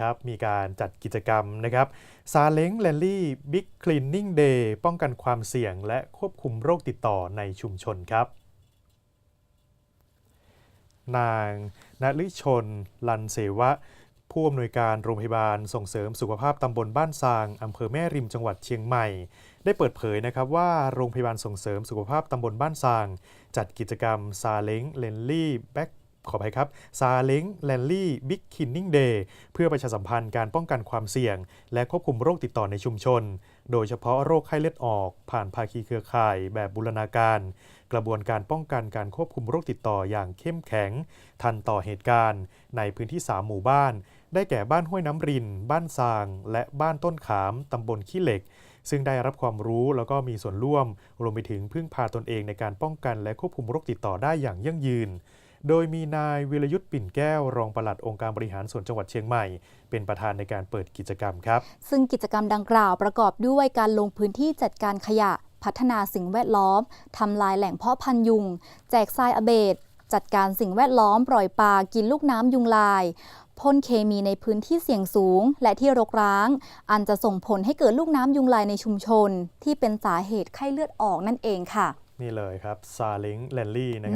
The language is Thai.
ครับมีการจัดกิจกรรมนะครับซาเล้งแลนลี่บิ๊กคลีนนิ่งเดย์ป้องกันความเสี่ยง และควบคุมโรคติดต่อในชุมชนครับ นางณลิชน ลันเสวะ ผู้อำนวยการโรงพยาบาลส่งเสริมสุขภาพตำบลบ้านซางอำเภอแม่ริมจังหวัดเชียงใหม่ ได้เปิดเผยนะครับว่าโรงพยาบาลส่งเสริมสุขภาพตำบลบ้านซาง จัดกิจกรรมซาเล้งเลนลี่แบ็ก ขออภัยครับซาเล้งแลนลี่บิ๊กคินนิ่งเดย์เพื่อประชาสัมพันธ์การป้องกันความเสี่ยง และควบคุมโรคติดต่อในชุมชน โดยเฉพาะโรคไข้เลือดออก ผ่านภาคีเครือข่ายแบบบูรณาการ กระบวนการป้องกันการควบคุมโรคติดต่ออย่างเข้มแข็ง ทันต่อเหตุการณ์ ในพื้นที่ 3 หมู่บ้าน ได้แก่บ้านห้วยน้ำริน บ้านซาง และบ้านต้นขามตำบลขี้เหล็กซึ่งได้รับความรู้แล้วก็มีส่วนร่วม รวมไปถึงพึ่งพาตนเองในการป้องกันและควบคุมโรคติดต่อได้อย่างยั่งยืน โดยมีนายวิรยุทธ์ปิ่นแก้ว รองปลัดองค์การบริหารส่วนจังหวัดเชียงใหม่ เป็นประธานในการเปิดกิจกรรมครับ ซึ่งกิจกรรมดังกล่าวประกอบด้วยการลงพื้นที่จัดการขยะ พัฒนาสิ่งแวดล้อม ทำลายแหล่งเพาะพันธุ์ยุง แจกทรายอเบดจัดการสิ่งแวดล้อมปล่อยปลากินลูกน้ำยุงลายพ่นเคมีในพื้นที่เสี่ยงสูง และที่รกร้าง อันจะส่งผลให้เกิดลูกน้ำยุงลายในชุมชน ที่เป็นสาเหตุไข้เลือดออกนั่นเองค่ะ นี่เลยครับซาเล้งแลนลี่นะครับ